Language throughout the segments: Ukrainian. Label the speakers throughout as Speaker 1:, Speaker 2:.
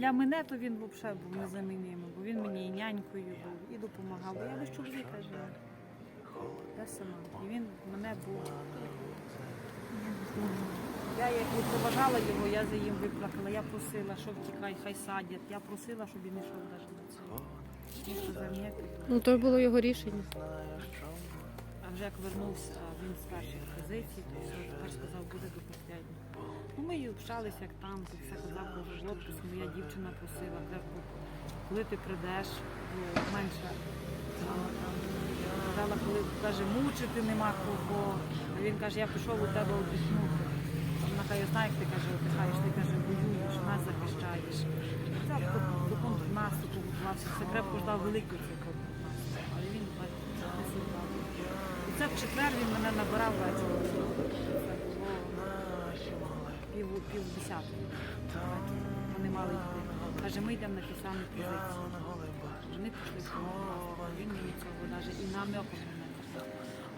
Speaker 1: для мене, то він взагалі був незамінимий, бо він мені і нянькою був, і допомагав. Бо я без чоловіка жила. Я сама. І він в мене був. Я як і поважала його, я за їм виплакала. Я просила, що втікай, хай садять. Я просила, щоб він йшов навіть
Speaker 2: сказав, ні,
Speaker 1: Ну
Speaker 2: то було
Speaker 3: його рішення.
Speaker 1: А вже як вернувся він з перших позицій, то все, тепер сказав, буде до останнього. Ну, ми і общалися, як там, то все казав, каже, хлопець, моя дівчина просила, каже, коли ти прийдеш, бо менше. Казала, коли каже, мучити нема кого. А він каже, я пішов у тебе одихнути. Вона каже, знає, як ти каже, отдихаєш, ти каже, воюєш, нас захищаєш. Взяв до, контрнаступу готувався, все крепко ждав великий цей І це в четвер він мене набирав вечором. Пів, пів. Вони мали йти. Каже, ми йдемо на ті самі позиції. Вони пішли. Він мені цього навіть і намеком не.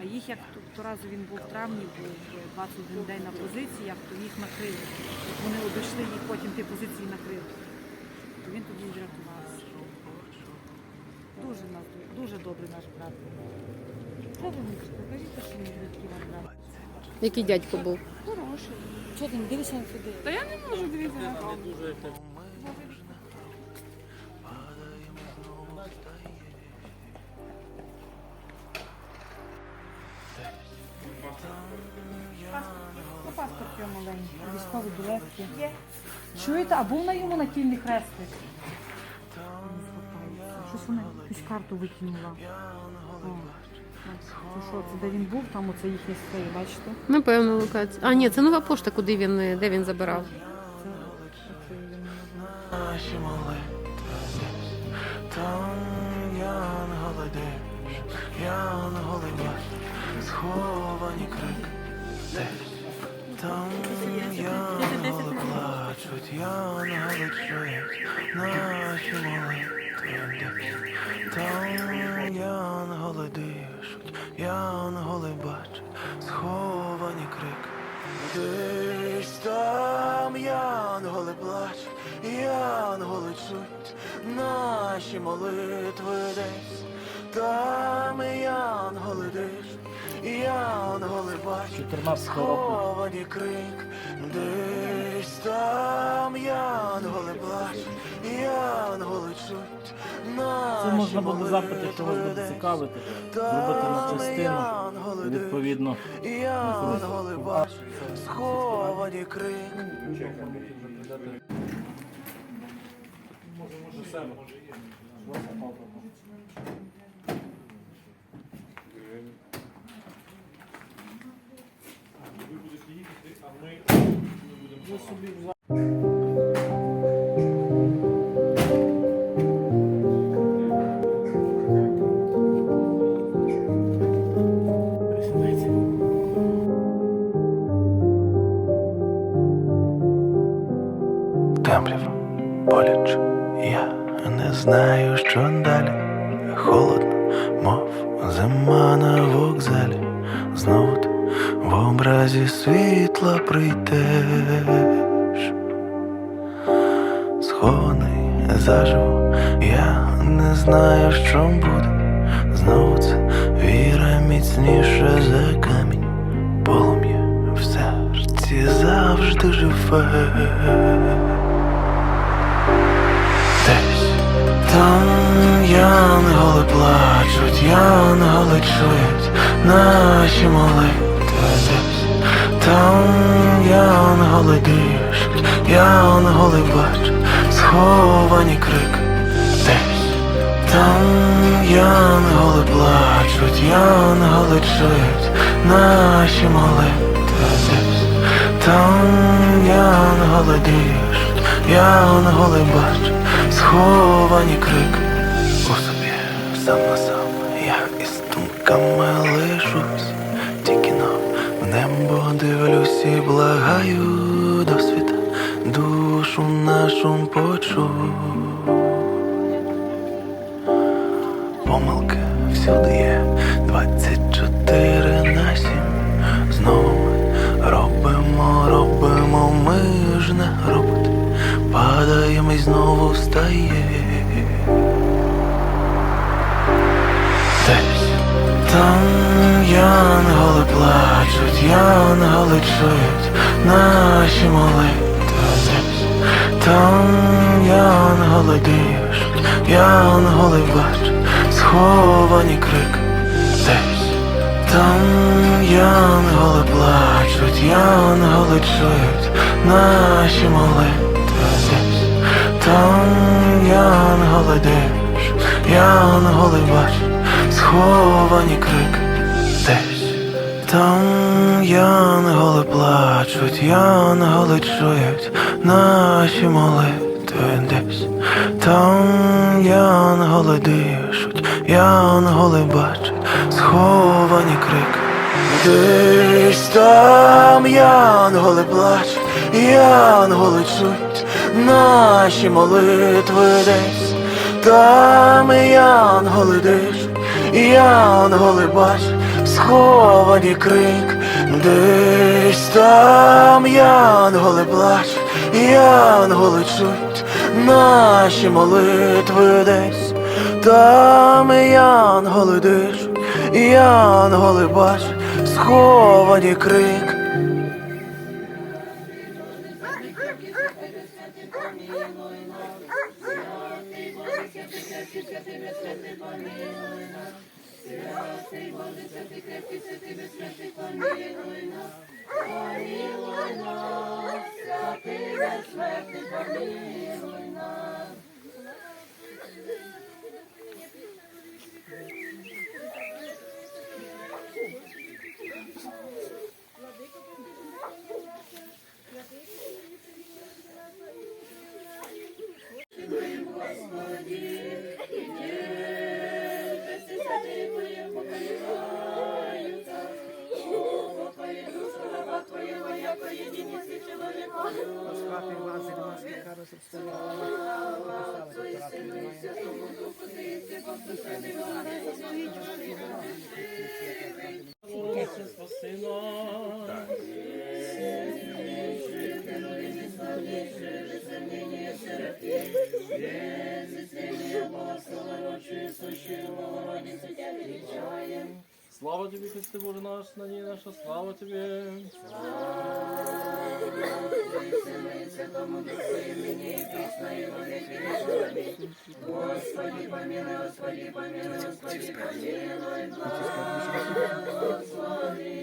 Speaker 1: А їх як то, разу він був в травні, був е, 21 день на позиціях, то їх накрили. Як вони обійшли їх, потім ті позиції накрили. То він тоді врятувався. Дуже нас дуже добрий наш брат. Що ви мені покажіть, що він який ваш брат?
Speaker 3: Який дядько був?
Speaker 1: Хороший. Що ти не дивишся на сюди? Та я не можу дивитися на Ну, паспорт його маленький, військові білетки. Чуєте, а був на йому натільний хрестик? Якусь карту викинула.
Speaker 2: О,
Speaker 1: Це що, це де він був, там оце їхнє своє, бачите?
Speaker 3: Напевно, локація. А, ні, це нова пошта, куди він е, де він забирав. Це,
Speaker 1: оце я не можу.
Speaker 2: Наші молитви там янголи дивлять, янголи сховані крик. Десь там янголи плачуть, янголи чують, наші молитви. Там янголи янголи бачать, сховані крик. Десь там янголи плачуть, янголи чуть, наші молитви десь. Там янголи дишуть, 14 року. сховані крик. Десь там янголи плачуть, янголи наші Це можна буде запити, якщо вас буде цікавити,
Speaker 4: зробити на частину.
Speaker 2: І, Відповідно, Янголи бачать, сховані крик. Темрява, боляче, я не знаю, що далі. Холодно, мов зима на вокзалі. Знову в образі світла прийдеш. Схований заживо, я не знаю, що буде. Знову це віра міцніше за камінь. Полум'я в серці завжди живе. Десь там янголи плачуть, янголи чують наші молитви. Там янголи дишуть, янголи бачать, сховані крик. Десь там янголи плачуть, янголи чують наші молитви десь. Там янголи дишуть, янголи бачать, сховані крик. У собі сам на сам, я із думками благаю до душу нашу почуй. Помилки всюди є 24 на 7 Знову ми робимо, робимо, ми ж не роботи Падаємо і знову встає. Там янголи плачуть, янголи чують наші молитви. Там янголи дишуть, янголи бачать, сховані крик. Десь там янголи плачуть, янголи чують наші молитви. Десь там янголи дишуть, янголи бачать, сховані крик. Десь там янголи плачуть, янголи чують наші молитви десь. Там янголи дишуть, янголи бачать, сховані крик. Десь там янголи плачуть, янголи чують наші молитви десь. Там янголи дишуть, янголи бачать, сховані крик, десь там янголи плачуть, янголи чують наші молитви десь, там янголи дишуть, янголи бачать, сховані крик святий, крепкий, святий, безсмертний, помилуй нас. Святий, Боже, святий, крепкий, святий, безсмертний, помилуй нас. Помилуй нас, святий, безсмертний, помилуй нас. молоді, діти, поколіваються, Твої душу, раба Твоя, моя, Твоє дітей,
Speaker 4: сущою Богородицю Тя величаєм. Слава тебе, Христи, Боже наш, на ней наша, слава тебе. Слава тобі, Сину і Святому Духу, і нині, і пісно, і во віки нашого. Господи, помилуй, Господи, помилуй, Господи, помилуй, благослови.